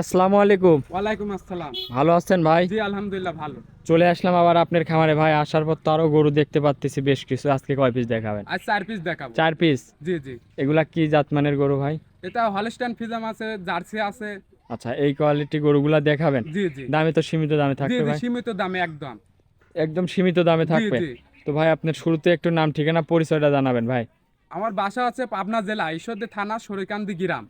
আসসালামু আলাইকুম। ওয়ালাইকুম আসসালাম। ভালো আছেন ভাই? জি আলহামদুলিল্লাহ ভালো। চলে আসলাম আবার আপনার খামারে ভাই আসার পর তো আরও গরু দেখতে পাচ্ছি বেশ কিছু। আজকে কয় পিস দেখাবেন? আজ চার পিস দেখাবো। চার পিস জি জি। এগুলা কি জাতমানের গরু ভাই? এটা হলস্টাইন ফিজাম আছে জার্সি আছে। আচ্ছা এই কোয়ালিটি গরুগুলা দেখাবেন? জি জি। দামে তো সীমিত দামে থাকবে ভাই? সীমিত দামে একদম। একদম সীমিত দামে থাকবে? তো ভাই আপনার শুরুতে একটু নাম ঠিকানা পরিচয়টা জানাবেন ভাই। আমার বাসা আছে পাবনা জেলা ঈশ্বরদী থানা সরিকান্দি গ্রাম।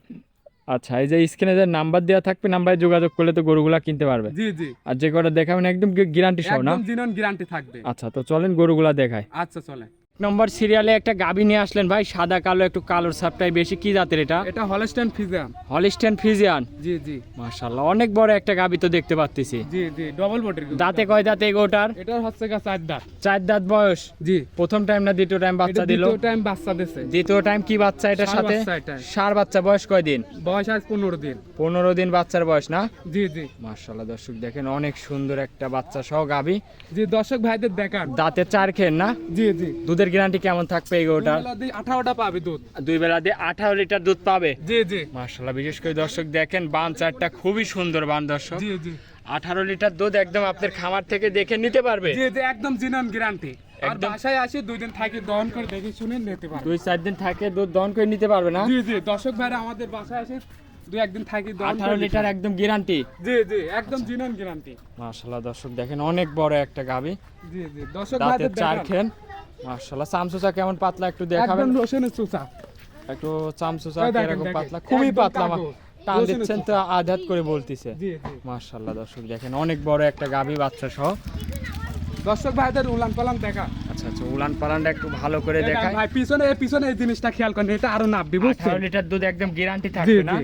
আচ্ছা এই যে স্ক্রিনে যে নাম্বার দেওয়া থাকবে নাম্বারে যোগাযোগ করলে তো গরুগুলা কিনতে পারবে। জি জি। আর যে কটা দেখাবেন একদম গ্যারান্টি সহ না? একদম জিনন গ্যারান্টি থাকবে। আচ্ছা তো চলেন গরুগুলা দেখায় আচ্ছা চলে নম্বর সিরিয়ালে একটা গাবি নিয়ে আসলেন ভাই সাদা কালো একটু কালোর সাপটাই বেশি। কি জাতের এটা? এটা হলস্টাইন ফিজাম হলিস্টেন ফ্রিজিয়ান জি জি। মাশাআল্লাহ অনেক বড় একটা গাবি তো দেখতে পাচ্ছি জি জি ডবল বডির দাঁতে কয় দাঁতে এগোটার এটা হচ্ছে গা চার দাঁত। চার দাঁত বয়স? জি। প্রথম টাইম না দ্বিতীয় টাইম বাচ্চা দিল? দ্বিতীয় টাইম বাচ্চা দিছে। দ্বিতীয় টাইম কি বাচ্চা এটার সাথে? সার বাচ্চা বয়স কয় দিন? বয়স আজ পনেরো দিন। পনেরো দিন বাচ্চার বয়স না? জি জি। মাশাআল্লাহ দর্শক দেখেন অনেক সুন্দর একটা বাচ্চা সহ গাবি। জি দর্শক ভাইদের দেখান। দাঁতে চার খেন না? জি জি। দুধের গ্যারান্টি কেমন থাকবে এগোটার আঠারোটা পাবে দুধ। দুই বেলা দিয়ে আঠারো লিটার দুধ পাবে? জি জি। মাশাআল্লাহ বিশেষ করে দর্শক দেখেন বান চারটা খুবই সুন্দর বান দর্শক। জি জি। আঠারো লিটার দুধ একদম আপনার খামার থেকে দেখে নিতে পারবে? জি জি একদম জিনন গ্যারান্টি আর একদম। বাসায় আসি দুই দিন থাকি দহন করে দেখে শুনে নিতে পারবে। দুই চার দিন থাকে দুধ দহন করে নিতে পারবে না? জি জি দর্শক ভাইরা আমাদের বাসায় আসে দুই একদিন থাকি দহন আঠারো করে লিটার একদম গ্যারান্টি জি জি একদম জিনন গ্যারান্টি দর্শক দেখেন অনেক বড় একটা গাবি জি জি দর্শক চার খেন। মাশাল্লাহ চামচুচা কেমন পাতলা একটু দেখাবেন? একদম রসুনের চুচা। একটু চামচুচা এরকম পাতলা? খুবই পাতলা টান দিচ্ছেন তো আঘাত করে বলতিছে। জি দর্শক দেখেন অনেক বড় একটা গাবি বাচ্চা সহ। দর্শক ভাইদের উলান পালান দেখা। আচ্ছা আচ্ছা উলান পালানটা একটু ভালো করে দেখায় ভাই পিছনে পিছনে এই জিনিসটা খেয়াল করেন এটা আরও নাববে বুঝছেন? লিটার দুধ একদম গ্যারান্টি থাকবে না?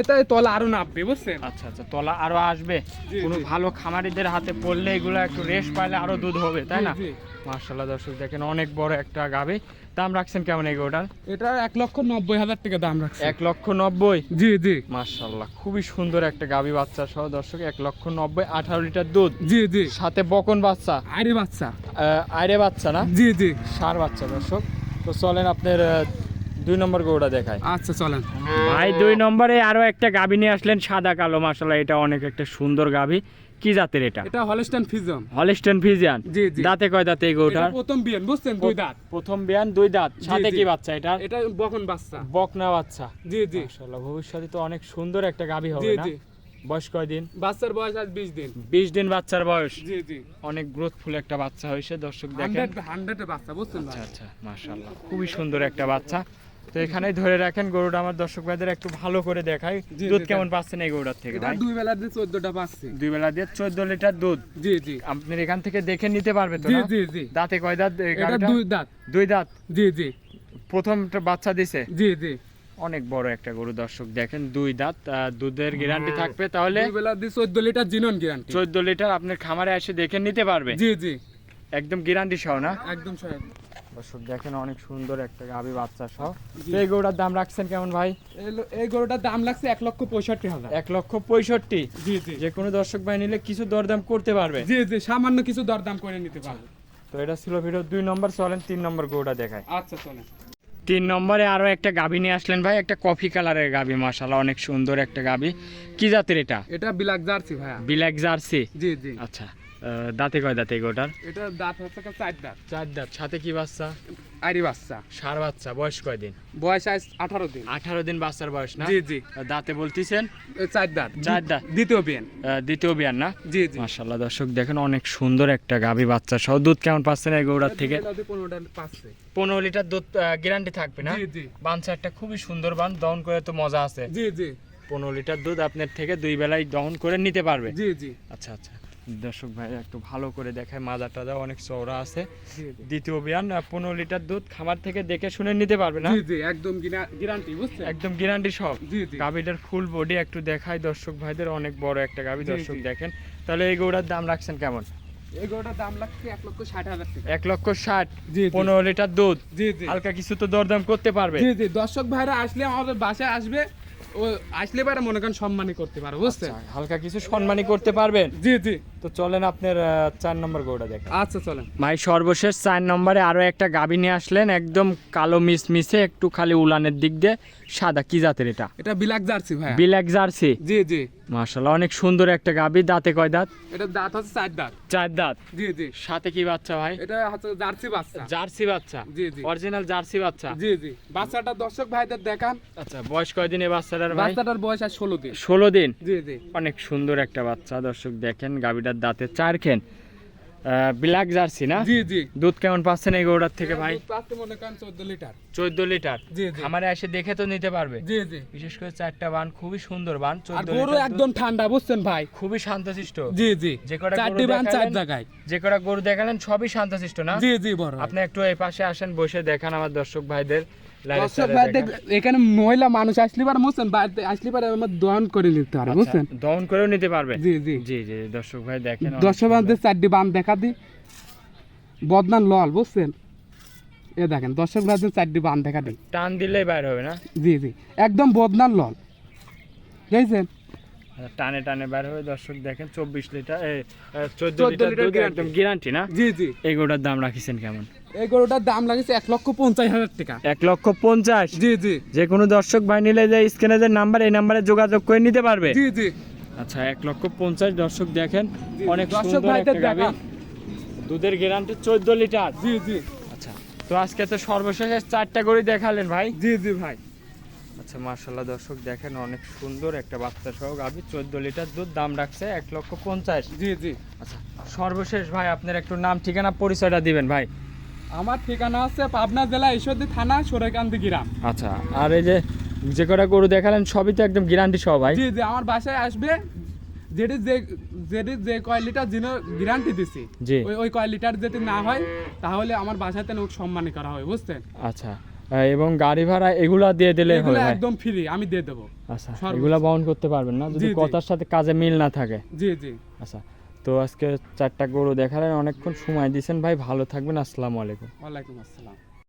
এটা তলা আরও নাববে বুঝছেন? আচ্ছা আচ্ছা তলা আরও আসবে। কোনো ভালো খামারিদের হাতে পড়লে এগুলো একটু রেস্ট পাইলে আরও দুধ হবে তাই না। মার্শাল্লাহ দর্শক দেখেন অনেক বড় একটা গাবে দাম রাখছেন কেমন এগুলোটার এটা এক লক্ষ নব্বই হাজার টাকা দাম রাখছে। এক লক্ষ নব্বই? জি জি। মার্শাল্লাহ খুবই সুন্দর একটা গাবি বাচ্চা সহ দর্শক এক লক্ষ নব্বই আঠারো লিটার দুধ। জি জি। সাথে বকন বাচ্চা। আরে বাচ্চা। আরে বাচ্চা না? জি জি। সার বাচ্চা দর্শক। তো চলেন আপনার দুই নম্বর গরুটা দেখায় আচ্ছা চলেন। ভাই দুই নম্বরে আরও একটা গাবি নিয়ে আসলেন সাদা কালো মাসাল্লাহ এটা অনেক একটা সুন্দর গাবি কি জাতের এটা? এটা হলিস্টন ফিজিয়ান জি জি। দাঁতে কয় দাঁতে এই গরুটার? প্রথম বিয়ান বুঝছেন? দুই দাঁত। প্রথম বিয়ান দুই দাঁত। সাথে কি বাচ্চা এটা এটা বকন বাচ্চা। বকনা বাচ্চা। জি জি। মাশাআল্লাহ ভবিষ্যতে তো অনেক সুন্দর একটা গাবি হবে না? জি। বয়স কয় দিন? বাচ্চার বয়স আজ বিশ দিন। বিশ দিন বাচ্চার বয়স? জি জি। অনেক গ্রোথফুল একটা বাচ্চা হয়েছে দর্শক দেখেন। হান্ড্রেড বাচ্চা বুঝছেন আচ্ছা আচ্ছা মাশাআল্লাহ খুবই সুন্দর একটা বাচ্চা। তো এখানেই ধরে রাখেন গরুটা আমার দর্শক ভাইদের একটু ভালো করে দেখাই। দুধ কেমন পাচ্ছেন এই গরুটার থেকে ভাই? দুই বেলা দিয়ে পাচ্ছি। দুই বেলা দিয়ে চোদ্দ লিটার দুধ। জি জি। আপনি এখান থেকে দেখে নিতে পারবে তো জি জি জি। দাঁতে কয় দাঁত? এটা দুই দাঁত। দুই দাঁত? জি জি। প্রথমটা বাচ্চা দিছে? জি জি। অনেক বড় একটা গরু দর্শক দেখেন দুই দাঁত দুধের গ্যারান্টি থাকবে তাহলে? দুই বেলা দিয়ে চোদ্দ লিটার জিনন গ্যারান্টি চোদ্দ লিটার আপনার খামারে এসে দেখে নিতে পারবে? জি জি। একদম গ্যারান্টি সহ না? একদম সহায়ক দর্শক দেখেন অনেক সুন্দর একটা গাভী বাচ্চা সহ। এই গরুটার দাম রাখছেন কেমন ভাই? এই- গরুটার দাম লাগছে এক লক্ষ পঁয়ষট্টি হাজার। এক লক্ষ পঁয়ষট্টি? জি জি। যে কোনো দর্শক ভাই নিলে কিছু দরদাম করতে পারবে। জি জি সামান্য কিছু দরদাম করে নিতে পারবে। তো এটা ছিল ভিডিও দুই নম্বর চলেন তিন নম্বর গরুটা দেখায় আচ্ছা চলেন। তিন নম্বরে আরও একটা গাভী নিয়ে আসলেন ভাই একটা কফি কালারের গাভী মাশাআল্লাহ অনেক সুন্দর একটা গাভী কি জাতের এটা? এটা বিলাক জার্সি ভাইয়া। Black jersey? জি জি। আচ্ছা। দাঁতে কয় দাঁতে এই গরুটার এটা দাঁত হচ্ছে চার দাঁত। চার দাঁত। সাথে কি বাচ্চা? আরি বাচ্চা। সার বাচ্চা। বয়স কয় দিন? বয়স আজ আঠারো দিন। আঠারো দিন বাচ্চার বয়স না? জি জি। দাঁতে বলতেছেন? চার দাঁত। চার দাঁত। দ্বিতীয় বিয়ান। দ্বিতীয় বিয়ান না? জি জি। মাশাল্লাহ দর্শক দেখেন অনেক সুন্দর একটা গাভী বাচ্চা সহ। দুধ কেমন পাচ্ছেন এই গৌড়ার থেকে? পনেরো লিটার দুধ গ্যারান্টি থাকবে না? জি জি। বাঞ্চারটা খুবই সুন্দর বান দহন করে তো মজা আছে। জি জি। পনেরো লিটার দুধ আপনার থেকে দুই বেলায় দহন করে নিতে পারবে। জি জি। আচ্ছা আচ্ছা। দর্শক ভাই একটু ভালো করে দেখায় মাজা টাজা অনেক চওড়া আছে। দ্বিতীয় বিয়ান পনেরো লিটার দুধ খামার থেকে দেখে শুনে নিতে পারবে না? একদম গ্যারান্টি বুঝছেন? একদম গ্যারান্টি সব। জি ফুল বডি একটু দেখায় দর্শক ভাইদের অনেক বড় একটা গাভী দর্শক দেখেন। তাহলে এই গৌড়ার দাম রাখছেন কেমন? এক লক্ষ ষাট পনেরো লিটার দুধ। হালকা কিছু তো দরদাম করতে পারবে। দর্শক ভাইরা আসলে আমাদের বাসায় আসবে ও আসলে পারে মনে করেন সম্মানই করতে পারে বুঝছেন? আচ্ছা, হালকা কিছু সম্মানই করতে পারবেন? জি জি। তো চলেন আপনার চার নম্বর গরুটা দেখেন। আচ্ছা চলেন। ভাই সর্বশেষ চার নম্বরে আরও একটা গাবি নিয়ে আসলেন একদম কালো মিস মিসে একটু খালি উলানের দিক দিয়ে সাদা কি জাতের এটা? এটা বিলাক জার্সি ভাই ব্ল্যাক জার্সি? জি জি। মাশাল্লাহ অনেক সুন্দর একটা গাবি দাঁতে কয় দাঁত? এটা দাঁত হচ্ছে চার দাঁত। চার দাঁত। জি জি। সাথে কি বাচ্চা ভাই? এটা হচ্ছে জার্সি বাচ্চা। জার্সি বাচ্চা? জি জি। অরিজিনাল জার্সি বাচ্চা? জি জি। বাচ্চাটা দর্শক ভাইদের দেখান। আচ্ছা বয়স কয়দিন এই বাচ্চাটার ভাই? বাচ্চাটার বয়স আর ষোলো দিন। ষোলো দিন? জি জি। অনেক সুন্দর একটা বাচ্চা দর্শক দেখেন গাবিটার দাঁতে চার খেন। ব্ল্যাক জার্সি না? জি জি। দুধ কেমন পাচ্ছেন এই গরুটার থেকে ভাই? পাচ্ছে মনে করেন চোদ্দ লিটার। চোদ্দ লিটার? জি জি। খামারে এসে দেখে তো নিতে পারবে। জি জি। বিশেষ করে চারটা বান খুবই সুন্দর বান চোদ্দ গরু একদম ঠান্ডা বুঝছেন ভাই? খুবই শান্তশিষ্ট। জি জি। যে কটা চারটি বান চার জায়গায়। যে কটা গরু দেখালেন সবই শান্তশিষ্ট না? জি জি বড় আপনি একটু এই পাশে আসেন বসে দেখান আমার দর্শক ভাইদের। দেখ- এখানে মহিলা মানুষ আসলে পারে বুঝছেন বাড়িতে আসলে পারে আমার দহন করে নিতে পারে বুঝছেন? আচ্ছা, দহন করেও নিতে পারবে? জি জি। জি জি দর্শক ভাই দেখেন দর্শক ভাইদের চারটি বান দেখা দি। বদনান লল বুঝছেন? এ দেখেন দর্শক ভাইদের চারটি বান দেখা দি। টান দিলেই বাইর হবে না? জি জি একদম বদনান লল। বুঝছেন আচ্ছা, টানে টানে বাইর হবে দর্শক দেখেন চব্বিশ লিটার চোদ্দ লিটার। একদম গ্যারান্টি না? জি জি। এই গরুটার দাম রাখিছেন কেমন? এই গরুটার দাম লাগেছে এক লক্ষ পঞ্চাশ হাজার টাকা। এক লক্ষ পঞ্চাশ? জি জি। যে কোনো দর্শক ভাই নিলে যে স্ক্রিনে যে নাম্বার এই নাম্বারে যোগাযোগ করে নিতে পারবে? জি জি। আচ্ছা এক লক্ষ পঞ্চাশ দর্শক দেখেন অনেক দর্শক ভাইদের একটা দুধের গ্যারান্টি চোদ্দ লিটার। জি জি। আচ্ছা তো আজকে তো সর্বশেষ চারটা করে দেখালেন ভাই। জি জি ভাই। আচ্ছা মার্শাল্লাহ দর্শক দেখেন অনেক সুন্দর একটা বাচ্চা সহ গাভী। চোদ্দ লিটার দুধ দাম রাখছে এক লক্ষ পঞ্চাশ। জি জি। আচ্ছা সর্বশেষ ভাই আপনার একটু নাম ঠিকানা পরিচয়টা দিবেন ভাই। আমার ঠিকানা আছে পাবনা জেলা ঈশ্বরদী থানা সোরেকান্দি গ্রাম। আচ্ছা আর এই যে যে কটা গরু দেখালেন সবই তো একদম গ্যারান্টি সহ ভাই। জি জি আমার বাসায় আসবে। যেটি যে যেটি যে কয় লিটার যিনি গ্যারান্টি দিছি জি। ওই ওই কয় লিটার যদি না হয় তাহলে আমার বাসাতে লোক সম্মান করা হয় বুঝছেন? আচ্ছা এবং গাড়ি ভাড়া এগুলা দিয়ে দিলে হবে একদম ফ্রি আমি দিয়ে দেবো। আচ্ছা। এগুলা বহন করতে পারবেন না যদি। কথার সাথে কাজে মিল না থাকে। জি জি। আচ্ছা তো আজকে চারটা গরু দেখালেন অনেকক্ষণ সময় দিয়েছেন ভাই ভালো থাকবেন আসসালামু আলাইকুম। ওয়ালাইকুম আসসালাম।